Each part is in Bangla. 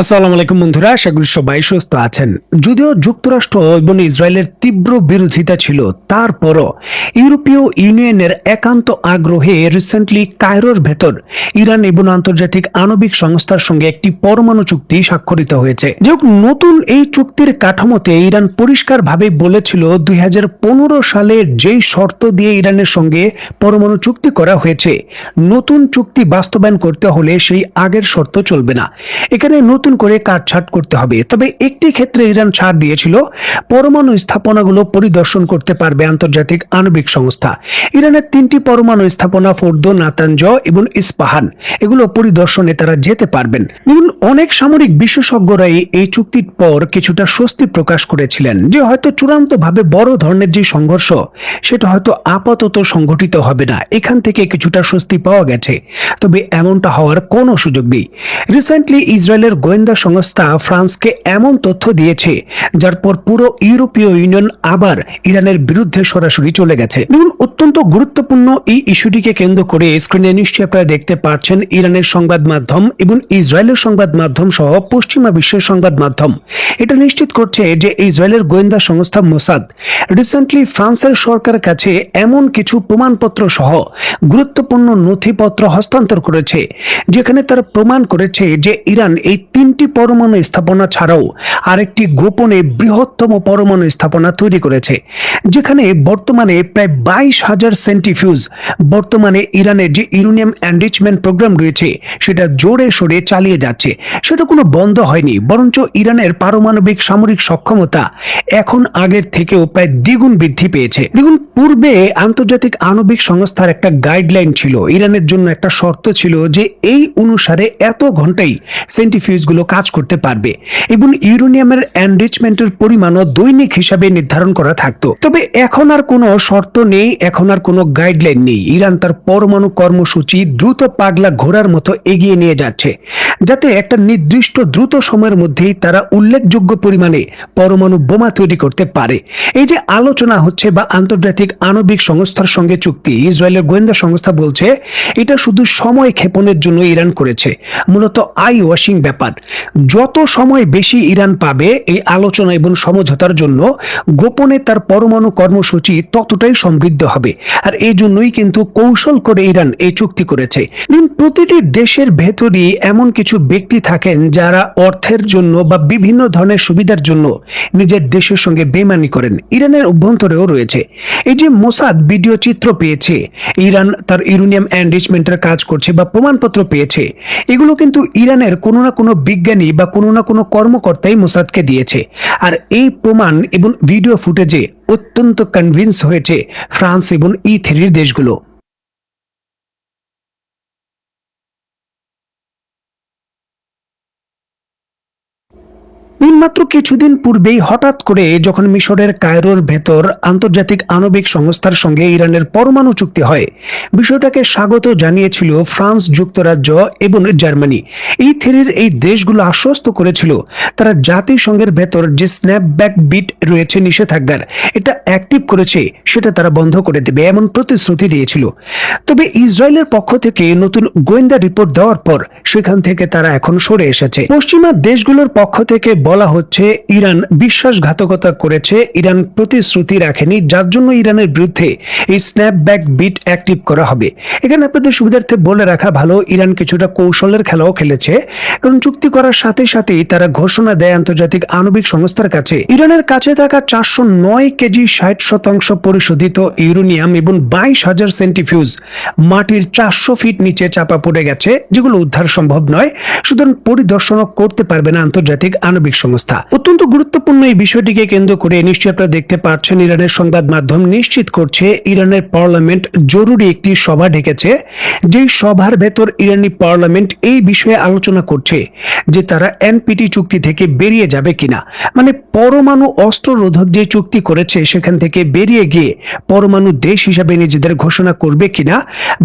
আসসালামু আলাইকুম বন্ধুরা, আশা করি সবাই সুস্থ আছেন। যদিও যুক্তরাষ্ট্র এবং ইসরায়েলের তীব্র বিরোধিতা ছিল, তারপরও ইউরোপীয় ইউনিয়নের একান্ত আগ্রহে রিসেন্টলি কায়রোর ভেতর ইরান এবং আন্তর্জাতিক আণবিক সংস্থার সঙ্গে একটি পরমাণু চুক্তি স্বাক্ষরিত হয়েছে। যে নতুন এই চুক্তির কাঠামোতে ইরান পরিষ্কারভাবে বলেছিল দুই হাজার পনেরো সালে যেই শর্ত দিয়ে ইরানের সঙ্গে পরমাণু চুক্তি করা হয়েছে, নতুন চুক্তি বাস্তবায়ন করতে হলে সেই আগের শর্ত চলবে না। এখানে নতুন করে কাটছাট করতে হবে। তবে একটি ক্ষেত্রে ইরান ছাড় দিয়েছিল। পরমাণু স্থাপনাগুলো পরিদর্শন করতে পারবে আন্তর্জাতিক আণবিক সংস্থা। ইরানের তিনটি পরমাণু স্থাপনা ফোর্দো নাতাঞ্জ এবং ইস্পাহান। এগুলো পরিদর্শনে তারা যেতে পারবেন। দেখুন, অনেক সামরিক বিশেষজ্ঞরাই এই চুক্তির পর কিছুটা স্বস্তি প্রকাশ করেছিলেন যে হয়তো চূড়ান্তভাবে বড় ধরনের যে সংঘর্ষ, সেটা হয়তো আপাতত সংঘটিত হবে না। এখান থেকে কিছুটা স্বস্তি পাওয়া গেছে। তবে এমনটা হওয়ার কোনো সুযোগ নেই। রিসেন্টলি ইসরায়েলের গোয়েন্দা সংস্থা ফ্রান্সকে এমন তথ্য দিয়েছে, যার পর পুরো ইউরোপীয় ইউনিয়ন আবার ইরানের বিরুদ্ধে সরাসরি চলে গেছে। দেখুন, অত্যন্ত গুরুত্বপূর্ণ এই ইস্যুটিকে কেন্দ্র করে স্ক্রিনে নিশ্চয়ই আপনারা দেখতে পাচ্ছেন ইরানের সংবাদ মাধ্যম এবং ইসরায়েলের সংবাদ মাধ্যম সহ পশ্চিমা বিশ্বের সংবাদ মাধ্যম। এটা নিশ্চিত করছে যে ইসরায়েলের গোয়েন্দা সংস্থা মোসাদ রিসেন্টলি ফ্রান্সের সরকার কাছে এমন কিছু প্রমাণপত্র সহ গুরুত্বপূর্ণ নথিপত্র হস্তান্তর করেছে, যেখানে তারা প্রমাণ করেছে যে ইরান এই তিনটি পরমাণু স্থাপনা ছাড়াও আরেকটি গোপনে বৃহত্তম পরমাণু স্থাপনা তৈরি করেছে, যেখানে বর্তমানে প্রায় বাইশ হাজার সেন্টিফিউজ, বর্তমানে ইরানের যে ইউরেনিয়াম এনরিচমেন্ট প্রোগ্রাম রয়েছে, সেটা জোরে সোরে চালিয়ে যাচ্ছে। সেটা কোনো বন্ধ হয়নি, বরঞ্চ ইরানের পারমাণবিক সামরিক সক্ষমতা এখন আগের থেকেও প্রায় দ্বিগুণ বৃদ্ধি পেয়েছে। দ্বিগুণ পূর্বে আন্তর্জাতিক আণবিক সংস্থার একটা গাইডলাইন ছিল, ইরানের জন্য একটা শর্ত ছিল যে এই অনুসারে এত ঘন্টাই সেন্টিফিউজগুলো কাজ করতে পারবে এবং ইউরেনিয়ামের এনরিচমেন্টের পরিমাণও দৈনিক হিসাবে নির্ধারণ করা থাকতো। তবে এখন আর কোনো শর্ত নেই, এখন আর কোনো গাইডলাইন নেই। ইরান তার পরমাণু কর্মসূচি দ্রুত পাগলা ঘোরার মতো এগিয়ে নিয়ে যাচ্ছে, যাতে একটা নির্দিষ্ট দ্রুত সময়ের মধ্যেই তারা উল্লেখযোগ্য পরিমাণে পরমাণু বোমা তৈরি করতে পারে। এই যে আলোচনা হচ্ছে বা আন্তর্জাতিক আণবিক সংস্থার সঙ্গে চুক্তি, ইসরায়েলের গোয়েন্দা সংস্থা বলছে, এটা শুধু সময় ক্ষেপণের জন্য ইরান করেছে। মূলত আই ওয়াশিং ব্যাপার। যত সময় বেশি ইরান পাবে এই আলোচনা এবং সমঝোতার জন্য গোপনে তার পরমাণু কর্মসূচি ততটাই সমৃদ্ধ হবে। আর এই জন্যই কিন্তু কৌশল করে ইরান এই চুক্তি করেছে। প্রতিটি দেশের ভেতরই এমন কিছু ব্যক্তি থাকেন যারা অর্থের জন্য বা বিভিন্ন ধরনের সুবিধার জন্য নিজের দেশের সঙ্গে বেমানি করেন। ইরানের অভ্যন্তরেও রয়েছে। এই যে মোসাদ ভিডিও চিত্র পেয়েছে, ইরান তার ইউরেনিয়াম এনরিচমেন্টের কাজ করছে বা প্রমাণপত্র পেয়েছে, এগুলো কিন্তু ইরানের কোনো না কোনো বিজ্ঞানী বা কোনো না কোনো কর্মকর্তাই মোসাদকে দিয়েছে। আর এই প্রমাণ এবং ভিডিও ফুটেজে অত্যন্ত কনভিন্স হয়েছে ফ্রান্স এবং ই থ্রির দেশগুলো। মাত্র কিছুদিন পূর্বেই হঠাৎ করে যখন মিশরের কায়রোর ভেতর আন্তর্জাতিক আণবিক সংস্থার সঙ্গে ইরানের পরমাণু চুক্তি হয়, বিষয়টাকে স্বাগত জানিয়েছিল ফ্রান্স যুক্তরাজ্য এবং জার্মানি। এই থ্রির এই দেশগুলো আশ্বস্ত করেছিল, তারা জাতিসংঘের ভেতর যে স্ন্যাপব্যাক বিট রয়েছে নিষেধাজ্ঞার, এটা অ্যাক্টিভ করেছে, সেটা তারা বন্ধ করে দেবে এমন প্রতিশ্রুতি দিয়েছিল। তবে ইসরায়েলের পক্ষ থেকে নতুন গোয়েন্দা রিপোর্ট দেওয়ার পর, সেখান থেকে তারা এখন সরে এসেছে। পশ্চিমা দেশগুলোর পক্ষ থেকে বলা হচ্ছে, ইরান বিশ্বাসঘাতকতা করেছে, ইরান প্রতিশ্রুতি রাখেনি, যার জন্য ইরানের বিরুদ্ধে এই স্ন্যাপব্যাক বিট অ্যাক্টিভ করা হবে। এখানে আপনাদের সুবিধার্থে বলে রাখা ভালো, ইরান কিছুটা কৌশলের খেলাও খেলেছে। কারণ চুক্তি করার সাথে সাথেই তারা ঘোষণা দেয় আন্তর্জাতিক আণবিক সংস্থার কাছে। ইরানের কাছে থাকা চারশো নয় কেজি ষাট শতাংশ পরিশোধিত ইউরেনিয়াম এবং বাইশ হাজার সেন্টিফিউজ মাটির চারশো ফিট নিচে চাপা পড়ে গেছে, যেগুলো উদ্ধার সম্ভব নয়। সুতরাং পরিদর্শনও করতে পারবে না আন্তর্জাতিক আণবিক সংস্থা। অত্যন্ত গুরুত্বপূর্ণ এই বিষয়টিকে কেন্দ্র করে নিশ্চয়ই আপনারা দেখতে পাচ্ছেন, ইরানের সংবাদ মাধ্যম নিশ্চিত করছে ইরানের পার্লামেন্ট জরুরি একটি সভা ডেকেছে, যেই সভার ভেতর ইরানি পার্লামেন্ট এই বিষয়ে আলোচনা করছে যে তারা এনপিটি চুক্তি থেকে বেরিয়ে যাবে কিনা। মানে পরমাণু অস্ত্র রোধক যে চুক্তি করেছে, সেখান থেকে বেরিয়ে গিয়ে পরমাণু দেশ হিসাবে নিজেদের ঘোষণা করবে কিনা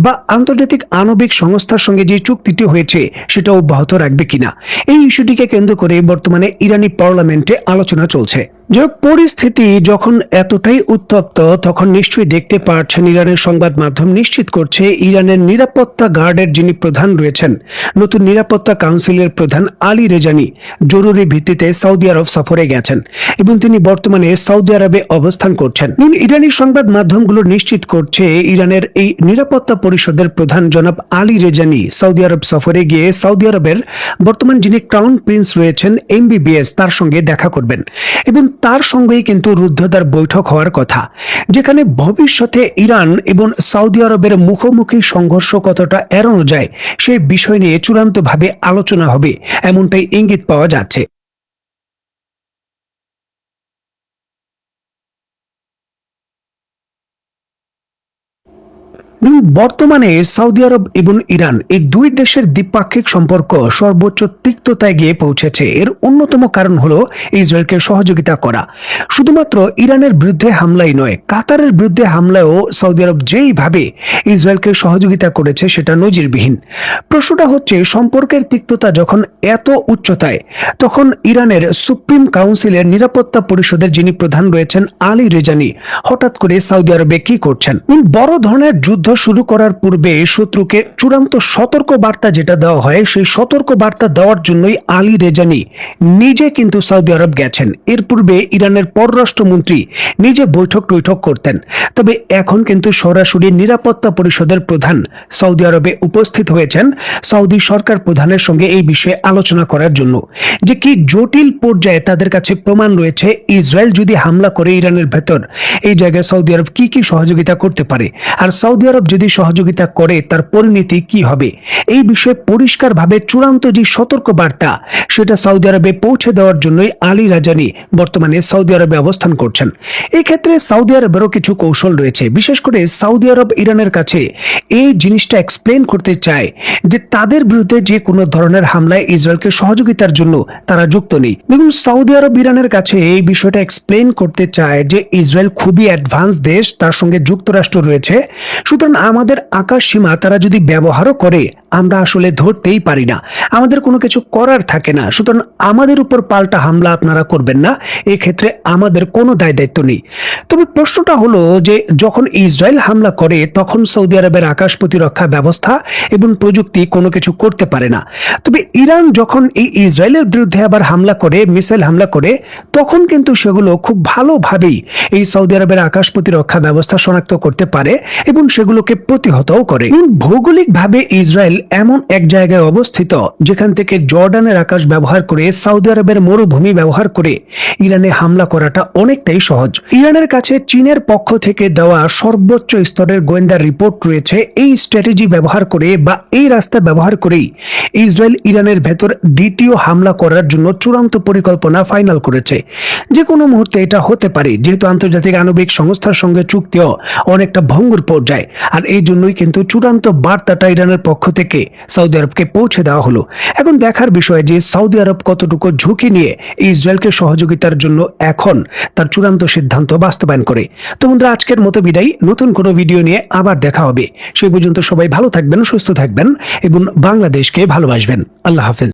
বা আন্তর্জাতিক আণবিক সংস্থার সঙ্গে যে চুক্তিটি হয়েছে সেটা অব্যাহত রাখবে কিনা। এই ইস্যুটিকে কেন্দ্র করে বর্তমানে ইরানি পার্লামেন্টে আলোচনা চলছে। যে পরিস্থিতি যখন এতটাই উত্তপ্ত, তখন নিশ্চয়ই দেখতে পাচ্ছেন ইরানের সংবাদ মাধ্যম নিশ্চিত করছে ইরানের নিরাপত্তা গার্ডের যিনি প্রধান রয়েছেন, নতুন নিরাপত্তা কাউন্সিলের প্রধান আলী রেজানি জরুরি ভিত্তিতে সৌদি আরব সফরে গেছেন এবং তিনি বর্তমানে সৌদি আরবে অবস্থান করছেন। ইরানি সংবাদ মাধ্যমগুলো নিশ্চিত করছে ইরানের এই নিরাপত্তা পরিষদের প্রধান জনাব আলী রেজানি সৌদি আরব সফরে গিয়ে সৌদি আরবের বর্তমান যিনি ক্রাউন প্রিন্স রয়েছেন, এমবিবিএস, তার সঙ্গে দেখা করবেন এবং তার সঙ্গেই কিন্তু রুদ্ধদ্বার বৈঠক হওয়ার কথা, যেখানে ভবিষ্যতে ইরান এবং সৌদি আরবের মুখোমুখি সংঘর্ষ কতটা এড়ানো যায় সেই বিষয় নিয়ে চূড়ান্তভাবে আলোচনা হবে, এমনটাই ইঙ্গিত পাওয়া যাচ্ছে। বর্তমানে সৌদি আরব এবং ইরান এই দুই দেশের দ্বিপাক্ষিক সম্পর্ক সর্বোচ্চ তিক্ততায় গিয়ে পৌঁছেছে। এর অন্যতম কারণ হলো ইসরায়েলকে সহযোগিতা করা। শুধুমাত্র ইরানের বিরুদ্ধে হামলাই নয়, কাতারের বিরুদ্ধে হামলায়ও সৌদি আরব যেইভাবে ইসরায়েলকে সহযোগিতা করেছে সেটা নজিরবিহীন। প্রশ্নটা হচ্ছে, সম্পর্কের তিক্ততা যখন এত উচ্চতায়, তখন ইরানের সুপ্রিম কাউন্সিলের নিরাপত্তা পরিষদের যিনি প্রধান রয়েছেন আলী রেজানি, হঠাৎ করে সৌদি আরবে কি করছেন? বড় ধরনের যুদ্ধ শুরু করার পূর্বে শত্রুকে চূড়ান্ত সতর্ক বার্তা যেটা দেওয়া হয়, সেই সতর্ক বার্তা দেওয়ার জন্যই আলী রেজানি নিজে কিন্তু সৌদি আরব গেছেন। এর পূর্বে ইরানের পররাষ্ট্রমন্ত্রী নিজে বৈঠক টৈঠক করতেন। তবে এখন কিন্তু সরাসরি নিরাপত্তা পরিষদের প্রধান সৌদি আরবে উপস্থিত হয়েছেন সৌদি সরকার প্রধানের সঙ্গে এই বিষয়ে আলোচনা করার জন্য। যে কি জটিল পর্যায়ে তাদের কাছে প্রমাণ রয়েছে, ইসরায়েল যদি হামলা করে ইরানের ভেতর, এই জায়গায় সৌদি আরব কি কি সহযোগিতা করতে পারে? আর সৌদি আরব যদি সহযোগিতা করে, তার পরিণতি কি হবে? এই বিষয়ে পরিষ্কারভাবে চূড়ান্ত যে সতর্ক বার্তা সেটা সৌদি আরবে পৌঁছে দেওয়ার জন্যই আলী রাজানি বর্তমানে সৌদি আরবে অবস্থান করছেন। এই ক্ষেত্রে সৌদি আরবেরও কিছু কৌশল রয়েছে। বিশেষ করে সৌদি আরব ইরানের কাছে এই জিনিসটা এক্সপ্লেন করতে চায় যে তাদের বিরুদ্ধে যে কোনো ধরনের হামলায় ইসরায়েলকে সহযোগিতার জন্য তারা যুক্ত নেই। এবং সৌদি আরব ইরানের কাছে এই বিষয়টা এক্সপ্লেন করতে চায় যে ইসরায়েল খুবই অ্যাডভান্স দেশ, তার সঙ্গে যুক্তরাষ্ট্র রয়েছে। সুতরাং আমাদের আকাশ সীমা তারা যদি ব্যবহারও করে, আমরা আসলে ধরতেই পারি না। আমাদের কোনো কিছু করার থাকে না। সুতরাং আমাদের উপর পাল্টা হামলা আপনারা করবেন না। এক্ষেত্রে আমাদের কোনো দায় দায়িত্ব নেই। তবে প্রশ্নটা হলো যে, যখন ইসরায়েল হামলা করে, তখন সৌদি আরবের আকাশ প্রতিরক্ষা ব্যবস্থা এবং প্রযুক্তি কোনো কিছু করতে পারে না। তবে ইরান যখন এই ইসরায়েলের বিরুদ্ধে আবার হামলা করে, মিসাইল হামলা করে, তখন কিন্তু সেগুলো খুব ভালোভাবেই এই সৌদি আরবের আকাশ প্রতিরক্ষা ব্যবস্থা শনাক্ত করতে পারে এবং সেগুলোকে প্রতিহতও করে। ভৌগোলিকভাবে ইসরায়েল এমন এক জায়গায় অবস্থিত, যেখান থেকে জর্ডানের আকাশ ব্যবহার করে সৌদি আরবের মরুভূমি ব্যবহার করে ইরানে হামলা করাটা অনেকটাই সহজ। ইরানের কাছে চীনের পক্ষ থেকে দেওয়া সর্বোচ্চ স্তরের গোয়েন্দা রিপোর্ট রয়েছে, এই স্ট্র্যাটেজি ব্যবহার করে বা এই রাস্তা ব্যবহার করেই ইসরায়েল ইরানের ভেতর দ্বিতীয় হামলা করার জন্য চূড়ান্ত পরিকল্পনা ফাইনাল করেছে। যে কোনো মুহূর্তে এটা হতে পারে, যেহেতু আন্তর্জাতিক আণবিক সংস্থার সঙ্গে চুক্তিও অনেকটা ভঙ্গুর পর্যায়ে। আর এই জন্যই কিন্তু চূড়ান্ত বার্তাটা ইরানের পক্ষ থেকে সৌদি আরবকে পৌঁছে দেওয়া হলো। এখন দেখার বিষয় যে সৌদি আরব কতটুকু ঝুঁকি নিয়ে ইসরায়েলকে সহযোগিতার জন্য এখন তার চূড়ান্ত সিদ্ধান্ত বাস্তবায়ন করে। তো বন্ধুরা, আজকের মতো বিদায়। নতুন কোনো ভিডিও নিয়ে আবার দেখা হবে। সেই পর্যন্ত সবাই ভালো থাকবেন, সুস্থ থাকবেন এবং বাংলাদেশকে ভালোবাসবেন। আল্লাহ হাফেজ।